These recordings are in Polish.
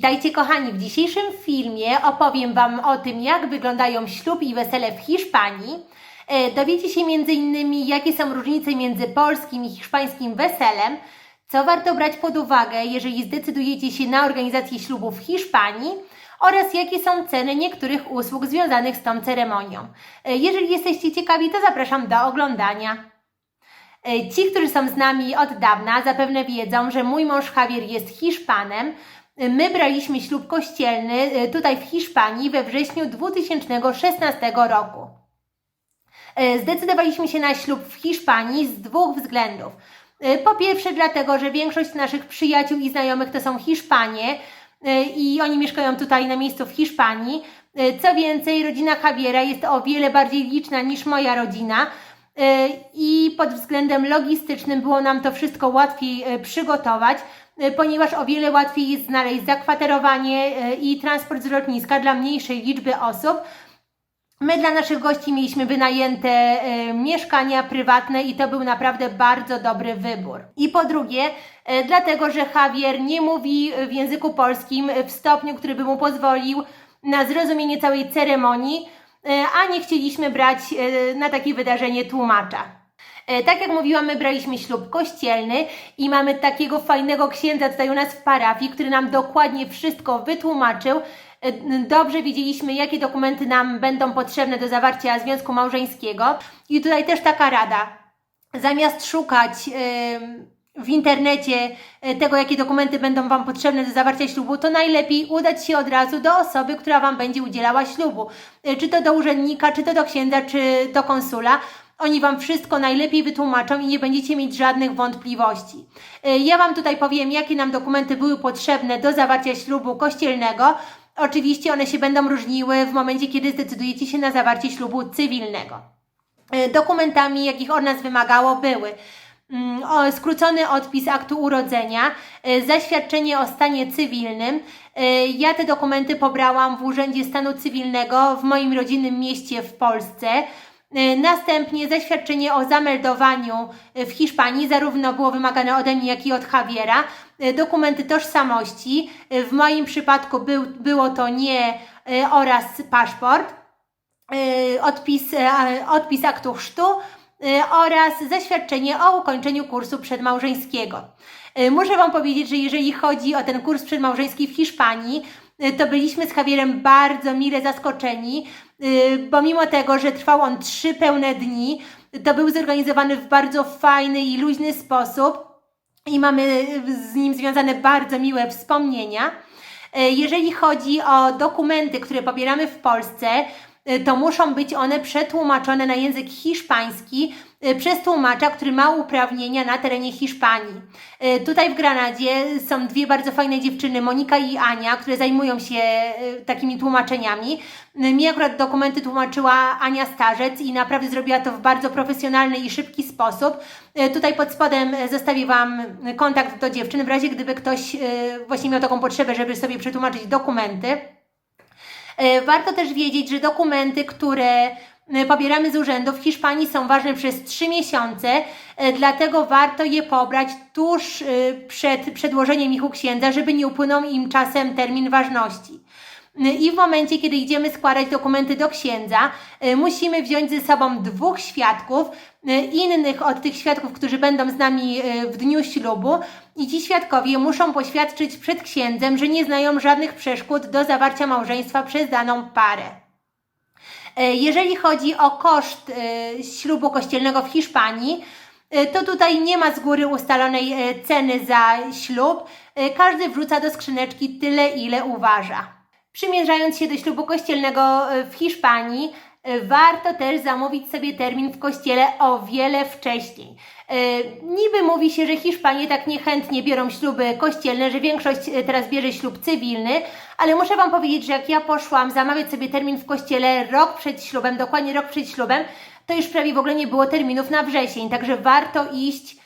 Witajcie kochani, w dzisiejszym filmie opowiem Wam o tym, jak wyglądają ślub i wesele w Hiszpanii. E, Dowiecie się m.in. jakie są różnice między polskim i hiszpańskim weselem, co warto brać pod uwagę, jeżeli zdecydujecie się na organizację ślubu w Hiszpanii oraz jakie są ceny niektórych usług związanych z tą ceremonią. E, Jeżeli jesteście ciekawi, to zapraszam do oglądania. E, Ci, którzy są z nami od dawna, zapewne wiedzą, że mój mąż Javier jest Hiszpanem. My braliśmy ślub kościelny e, tutaj w Hiszpanii we wrześniu 2016 roku. E, Zdecydowaliśmy się na ślub w Hiszpanii z dwóch względów. E, Po pierwsze, dlatego, że większość naszych przyjaciół i znajomych to są Hiszpanie i oni mieszkają tutaj na miejscu w Hiszpanii. Co więcej, rodzina Javiera jest o wiele bardziej liczna niż moja rodzina i pod względem logistycznym było nam to wszystko łatwiej przygotować, ponieważ o wiele łatwiej jest znaleźć zakwaterowanie e, i transport z lotniska dla mniejszej liczby osób. My dla naszych gości mieliśmy wynajęte e, mieszkania prywatne i to był naprawdę bardzo dobry wybór. I po drugie, e, dlatego, że Javier nie mówi w języku polskim w stopniu, który by mu pozwolił na zrozumienie całej ceremonii, e, a nie chcieliśmy brać e, na takie wydarzenie tłumacza. E, Tak jak mówiłam, my braliśmy ślub kościelny i mamy takiego fajnego księdza tutaj u nas w parafii, który nam dokładnie wszystko wytłumaczył. E, Dobrze wiedzieliśmy, jakie dokumenty nam będą potrzebne do zawarcia związku małżeńskiego. I tutaj też taka rada. Zamiast szukać w internecie e, tego, jakie dokumenty będą Wam potrzebne do zawarcia ślubu, to najlepiej udać się od razu do osoby, która Wam będzie udzielała ślubu. Czy to do urzędnika, czy to do księdza, czy do konsula. Oni Wam wszystko najlepiej wytłumaczą i nie będziecie mieć żadnych wątpliwości. E, Ja Wam tutaj powiem, jakie nam dokumenty były potrzebne do zawarcia ślubu kościelnego. Oczywiście one się będą różniły w momencie, kiedy zdecydujecie się na zawarcie ślubu cywilnego. E, Dokumentami, jakich od nas wymagało, były mm, skrócony odpis aktu urodzenia, e, zaświadczenie o stanie cywilnym. Ja te dokumenty pobrałam w Urzędzie Stanu Cywilnego w moim rodzinnym mieście w Polsce. E, Następnie zaświadczenie o zameldowaniu e, w Hiszpanii, zarówno było wymagane ode mnie, jak i od Javiera. E, Dokumenty tożsamości, w moim przypadku był, było to nie oraz paszport odpis, odpis aktu chrztu oraz zaświadczenie o ukończeniu kursu przedmałżeńskiego. Muszę Wam powiedzieć, że jeżeli chodzi o ten kurs przedmałżeński w Hiszpanii, to byliśmy z Javierem bardzo mile zaskoczeni, y, bo mimo tego, że trwał on trzy pełne dni, to był zorganizowany w bardzo fajny i luźny sposób i mamy z nim związane bardzo miłe wspomnienia. Jeżeli chodzi o dokumenty, które pobieramy w Polsce, to muszą być one przetłumaczone na język hiszpański e, przez tłumacza, który ma uprawnienia na terenie Hiszpanii. E, Tutaj w Granadzie są dwie bardzo fajne dziewczyny, Monika i Ania, które zajmują się e, takimi tłumaczeniami. E, Mi akurat dokumenty tłumaczyła Ania Starzec i naprawdę zrobiła to w bardzo profesjonalny i szybki sposób. E, Tutaj pod spodem e, zostawię Wam kontakt do dziewczyn, w razie gdyby ktoś e, właśnie miał taką potrzebę, żeby sobie przetłumaczyć dokumenty. E, Warto też wiedzieć, że dokumenty, które e, pobieramy z urzędu w Hiszpanii są ważne przez 3 miesiące, e, dlatego warto je pobrać tuż przed przedłożeniem ich u księdza, żeby nie upłynął im czasem termin ważności. I w momencie, kiedy idziemy składać dokumenty do księdza, e, musimy wziąć ze sobą dwóch świadków, e, innych od tych świadków, którzy będą z nami e, w dniu ślubu. I ci świadkowie muszą poświadczyć przed księdzem, że nie znają żadnych przeszkód do zawarcia małżeństwa przez daną parę. E, Jeżeli chodzi o koszt ślubu kościelnego w Hiszpanii, to tutaj nie ma z góry ustalonej e, ceny za ślub. E, Każdy wrzuca do skrzyneczki tyle, ile uważa. Przymierzając się do ślubu kościelnego e, w Hiszpanii, e, warto też zamówić sobie termin w kościele o wiele wcześniej. E, Niby mówi się, że Hiszpanie tak niechętnie biorą śluby kościelne, że większość teraz bierze ślub cywilny, ale muszę Wam powiedzieć, że jak ja poszłam zamawiać sobie termin w kościele rok przed ślubem, dokładnie rok przed ślubem, to już prawie w ogóle nie było terminów na wrzesień, także warto iść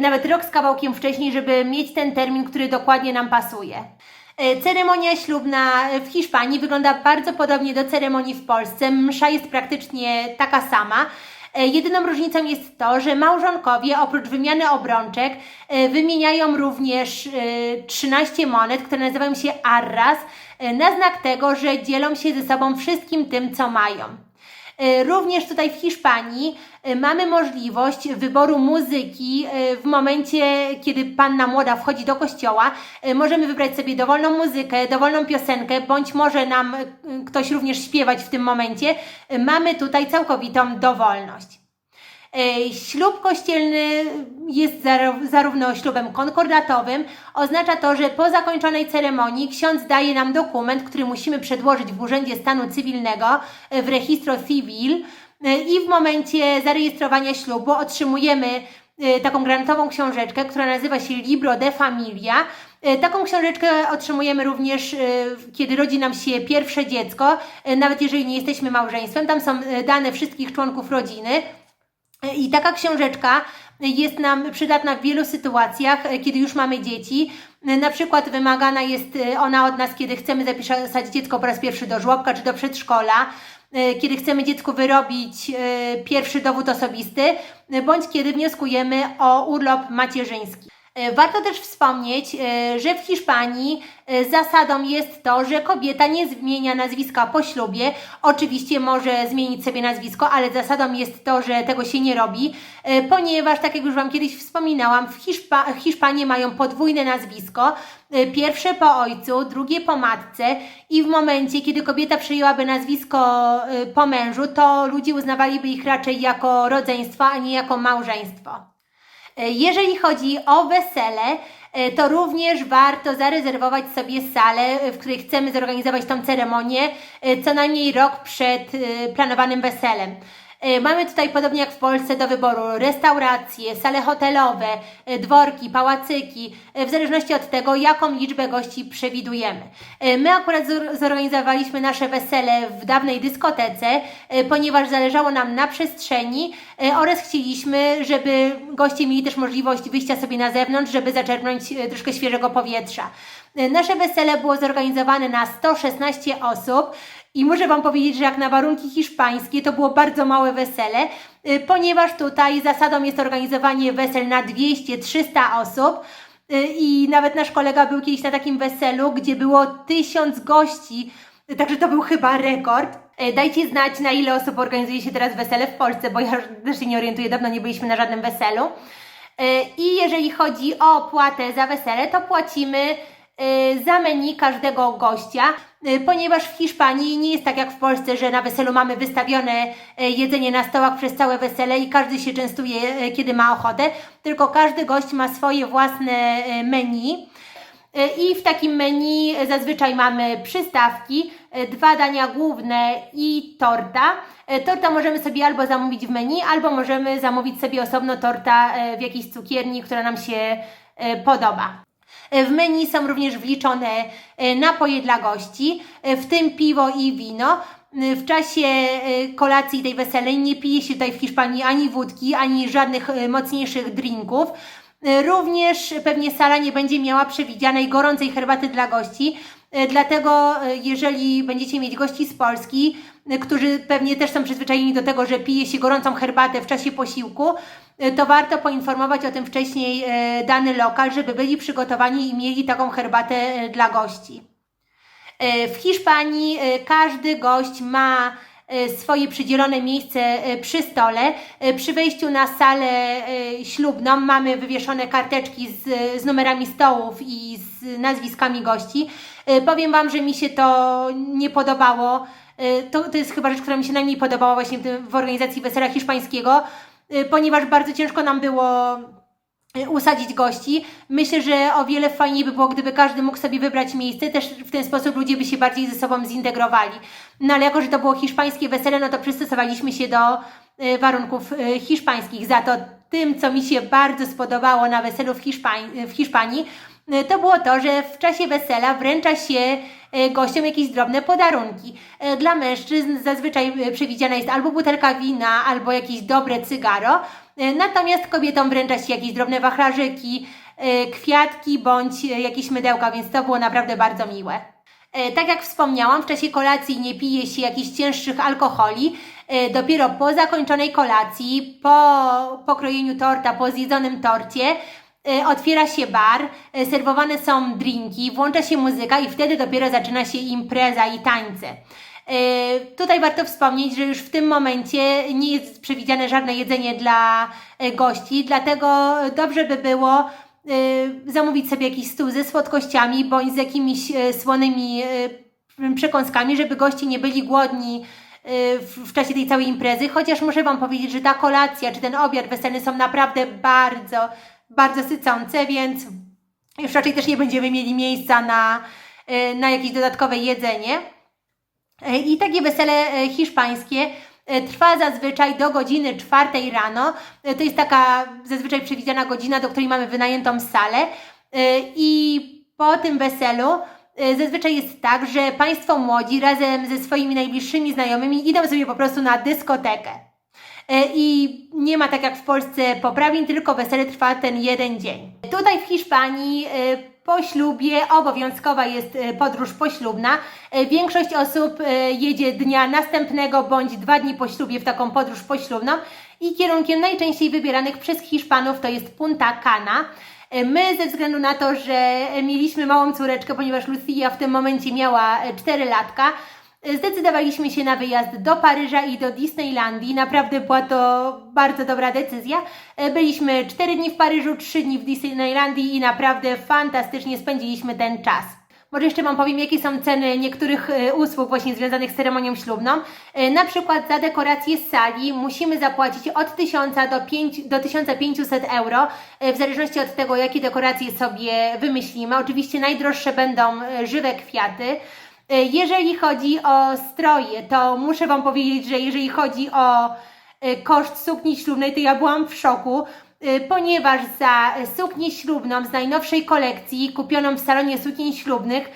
nawet rok z kawałkiem wcześniej, żeby mieć ten termin, który dokładnie nam pasuje. E, Ceremonia ślubna w Hiszpanii wygląda bardzo podobnie do ceremonii w Polsce. Msza jest praktycznie taka sama. E, Jedyną różnicą jest to, że małżonkowie oprócz wymiany obrączek e, wymieniają również e, 13 monet, które nazywają się arras, na znak tego, że dzielą się ze sobą wszystkim tym, co mają. E, Również tutaj w Hiszpanii e, mamy możliwość wyboru muzyki e, w momencie, kiedy panna młoda wchodzi do kościoła. Możemy wybrać sobie dowolną muzykę, dowolną piosenkę, bądź może nam ktoś również śpiewać w tym momencie. Mamy tutaj całkowitą dowolność. Ślub kościelny jest zar- zarówno ślubem konkordatowym, oznacza to, że po zakończonej ceremonii ksiądz daje nam dokument, który musimy przedłożyć w Urzędzie Stanu Cywilnego e, w Registro Civil e, i w momencie zarejestrowania ślubu otrzymujemy e, taką granatową książeczkę, która nazywa się Libro de Familia. Taką książeczkę otrzymujemy również, kiedy rodzi nam się pierwsze dziecko, nawet jeżeli nie jesteśmy małżeństwem. Tam są dane wszystkich członków rodziny. I taka książeczka jest nam przydatna w wielu sytuacjach, e, kiedy już mamy dzieci. E, Na przykład wymagana jest e, ona od nas, kiedy chcemy zapisać dziecko po raz pierwszy do żłobka czy do przedszkola, kiedy chcemy dziecku wyrobić pierwszy dowód osobisty, bądź kiedy wnioskujemy o urlop macierzyński. E, Warto też wspomnieć, e, że w Hiszpanii e, zasadą jest to, że kobieta nie zmienia nazwiska po ślubie. Oczywiście może zmienić sobie nazwisko, ale zasadą jest to, że tego się nie robi, ponieważ, tak jak już Wam kiedyś wspominałam, w Hiszpa- Hiszpanii mają podwójne nazwisko. Pierwsze po ojcu, drugie po matce i w momencie, kiedy kobieta przyjęłaby nazwisko po mężu, to ludzie uznawaliby ich raczej jako rodzeństwo, a nie jako małżeństwo. E, Jeżeli chodzi o wesele, e, to również warto zarezerwować sobie salę, e, w której chcemy zorganizować tą ceremonię co najmniej rok przed planowanym weselem. E, Mamy tutaj, podobnie jak w Polsce, do wyboru restauracje, sale hotelowe, e, dworki, pałacyki, e, w zależności od tego, jaką liczbę gości przewidujemy. My akurat zor- zorganizowaliśmy nasze wesele w dawnej dyskotece, ponieważ zależało nam na przestrzeni oraz chcieliśmy, żeby goście mieli też możliwość wyjścia sobie na zewnątrz, żeby zaczerpnąć troszkę świeżego powietrza. Nasze wesele było zorganizowane na 116 osób i muszę Wam powiedzieć, że jak na warunki hiszpańskie to było bardzo małe wesele, y, ponieważ tutaj zasadą jest organizowanie wesel na 200-300 osób. y, I nawet nasz kolega był kiedyś na takim weselu, gdzie było 1000 gości, także to był chyba rekord. Y, Dajcie znać, na ile osób organizuje się teraz wesele w Polsce, bo ja też się nie orientuję, dawno nie byliśmy na żadnym weselu. Y, I jeżeli chodzi o opłatę za wesele, to płacimy za menu każdego gościa, y, ponieważ w Hiszpanii nie jest tak jak w Polsce, że na weselu mamy wystawione y, jedzenie na stołach przez całe wesele i każdy się częstuje, y, kiedy ma ochotę, tylko każdy gość ma swoje własne y, menu. Y, I w takim menu zazwyczaj mamy przystawki, y, dwa dania główne i torta. Y, Torta możemy sobie albo zamówić w menu, albo możemy zamówić sobie osobno torta y, w jakiejś cukierni, która nam się y, podoba. W menu są również wliczone e, napoje dla gości, e, w tym piwo i wino. E, W czasie e, kolacji tej weselej nie pije się tutaj w Hiszpanii ani wódki, ani żadnych e, mocniejszych drinków. E, Również pewnie sala nie będzie miała przewidzianej gorącej herbaty dla gości, e, dlatego e, jeżeli będziecie mieć gości z Polski, e, którzy pewnie też są przyzwyczajeni do tego, że pije się gorącą herbatę w czasie posiłku, e, to warto poinformować o tym wcześniej e, dany lokal, żeby byli przygotowani i mieli taką herbatę e, dla gości. E, W Hiszpanii e, każdy gość ma e, swoje przydzielone miejsce e, przy stole. E, Przy wejściu na salę e, ślubną mamy wywieszone karteczki z, z numerami stołów i z nazwiskami gości. E, Powiem Wam, że mi się to nie podobało. E, To, to jest chyba rzecz, która mi się najmniej podobała właśnie w, w organizacji wesela hiszpańskiego, e, ponieważ bardzo ciężko nam było usadzić gości. Myślę, że o wiele fajniej by było, gdyby każdy mógł sobie wybrać miejsce, też w ten sposób ludzie by się bardziej ze sobą zintegrowali. No ale jako, że to było hiszpańskie wesele, no to przystosowaliśmy się do y, warunków y, hiszpańskich. Za to tym, co mi się bardzo spodobało na weselu w, Hiszpań- w Hiszpanii, y, to było to, że w czasie wesela wręcza się y, gościom jakieś drobne podarunki. Y, Dla mężczyzn zazwyczaj y, przewidziana jest albo butelka wina, albo jakieś dobre cygaro, y, natomiast kobietom wręcza się jakieś drobne wachlarzyki, y, kwiatki bądź y, jakieś mydełka, więc to było naprawdę bardzo miłe. E, Tak jak wspomniałam, w czasie kolacji nie pije się jakichś cięższych alkoholi. E, Dopiero po zakończonej kolacji, po pokrojeniu torta, po zjedzonym torcie, e, otwiera się bar, e, serwowane są drinki, włącza się muzyka i wtedy dopiero zaczyna się impreza i tańce. E, Tutaj warto wspomnieć, że już w tym momencie nie jest przewidziane żadne jedzenie dla e, gości, dlatego dobrze by było y, zamówić sobie jakiś stół ze słodkościami bądź z jakimiś słonymi przekąskami, żeby goście nie byli głodni w, czasie tej całej imprezy. Chociaż muszę Wam powiedzieć, że ta kolacja czy ten obiad weselny są naprawdę bardzo, bardzo sycące, więc już raczej też nie będziemy mieli miejsca na, na jakieś dodatkowe jedzenie. E, I takie wesele e, hiszpańskie e, trwa zazwyczaj do godziny czwartej rano. To jest taka zazwyczaj przewidziana godzina, do której mamy wynajętą salę. I po tym weselu zazwyczaj jest tak, że Państwo młodzi razem ze swoimi najbliższymi znajomymi idą sobie po prostu na dyskotekę. I nie ma tak jak w Polsce poprawin, tylko wesele trwa ten jeden dzień. Tutaj w Hiszpanii po ślubie obowiązkowa jest e, podróż poślubna. E, Większość osób e, jedzie dnia następnego bądź dwa dni po ślubie w taką podróż poślubną i kierunkiem najczęściej wybieranych przez Hiszpanów to jest Punta Cana. My ze względu na to, że mieliśmy małą córeczkę, ponieważ Lucia w tym momencie miała e, 4 latka, Zdecydowaliśmy się na wyjazd do Paryża i do Disneylandii. Naprawdę była to bardzo dobra decyzja. E, Byliśmy 4 dni w Paryżu, 3 dni w Disneylandii i naprawdę fantastycznie spędziliśmy ten czas. Może jeszcze Wam powiem, jakie są ceny niektórych e, usług właśnie związanych z ceremonią ślubną. E, Na przykład za dekorację sali musimy zapłacić od 1000 do, 5, do 1500 euro, w zależności od tego, jakie dekoracje sobie wymyślimy. Oczywiście najdroższe będą żywe kwiaty. E, Jeżeli chodzi o stroje, to muszę Wam powiedzieć, że jeżeli chodzi o e, koszt sukni ślubnej, to ja byłam w szoku, e, ponieważ za suknię ślubną z najnowszej kolekcji, kupioną w salonie sukien ślubnych,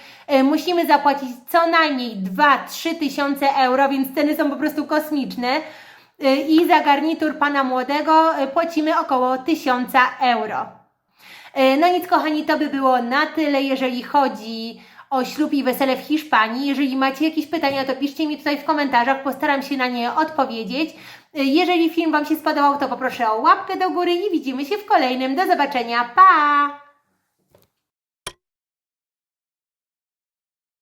musimy zapłacić co najmniej 2-3 tysiące euro, więc ceny są po prostu kosmiczne. I za garnitur pana młodego płacimy około 1000 euro. No nic, kochani, to by było na tyle, jeżeli chodzi o ślub i wesele w Hiszpanii. Jeżeli macie jakieś pytania, to piszcie mi tutaj w komentarzach, postaram się na nie odpowiedzieć. Jeżeli film Wam się spodobał, to poproszę o łapkę do góry i widzimy się w kolejnym. Do zobaczenia, pa!